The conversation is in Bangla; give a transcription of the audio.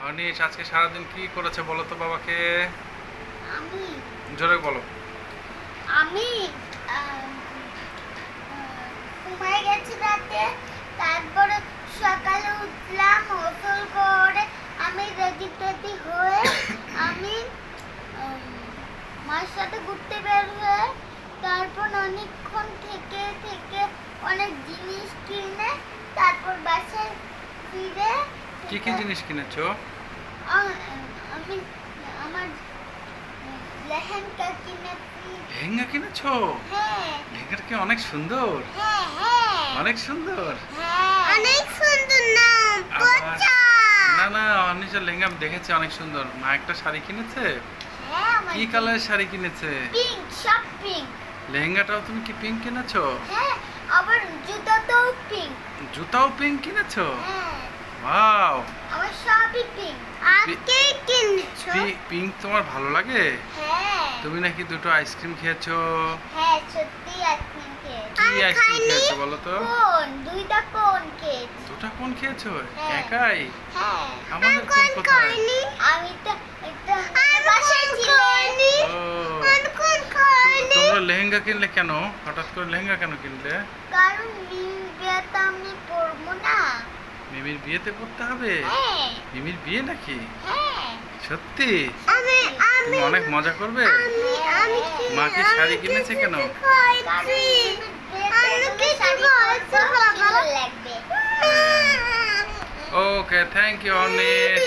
অনিশ আজকে সারাদিন কি করেছে বলো তো বাবাকে? আমি? জোরে বলো। আমি ঘুমাই গেছি রাতে তারপরে সকালে উঠলাম গোসল করে আমি রেডি টেডি হয়ে আমি মার সাথে ঘুরতে বের হয়ে তারপর অনেকক্ষণ থেকে থেকে অনেক জিনিস কিনে তারপর বাসায় ফিরে কি কি জিনিস কিনেছো? আমি আমার লেহেঙ্গা কিনেছি। লেহেঙ্গা কিনেছো? হ্যাঁ। লেহেঙ্গাটা কি অনেক সুন্দর? হ্যাঁ হ্যাঁ। অনেক সুন্দর? হ্যাঁ। অনেক সুন্দর নাম আবার- না না অনিশের লেহেঙ্গা আমি দেখেছি অনেক সুন্দর। মা একটা শাড়ি কিনেছে? হ্যাঁ কি কালারের শাড়ি কিনেছে? পিঙ্ক সব পিঙ্ক। লেহেঙ্গাটাও তুমি কি পিঙ্ক কিনেছো? হ্যাঁ আবার জুতাটাও পিঙ্ক। জুতাও পিঙ্ক কিনেছো? হ্যাঁ। ওয়াও আমার সবই পিঙ্ক আর পি- কে কিনছো পিঙ্ক তোমার ভালো লাগে? হ্যাঁ। তুমি নাকি দুটো আইসক্রিম খেয়েছো? হ্যাঁ সত্যি আইসক্রিম খেয়েছি। কি আইসক্রিম খেয়েছো বলো তো? কোন? দুইটা কোন খেয়েছি? দুটা কোন খেয়েছো? হ্যাঁ। একাই? হ্যাঁ। আমাদের কোন কোথায়? আমি তো একটা বাসায় ছিলাম। ও। তোমরা লেহেঙ্গা কিনলে কেন? হঠাৎ করে লেহেঙ্গা কেন কিনলে? কারণ বিয়েতে আমি পড়ব না। মিমির বিয়েতে পড়তে হবে? হ্যাঁ। মিমির বিয়ে নাকি? হ্যাঁ। সত্যি? তুমি অনেক মজা করবে? আমি আমি মা কি শাড়ি কিনেছে কেন? Okay thank you anise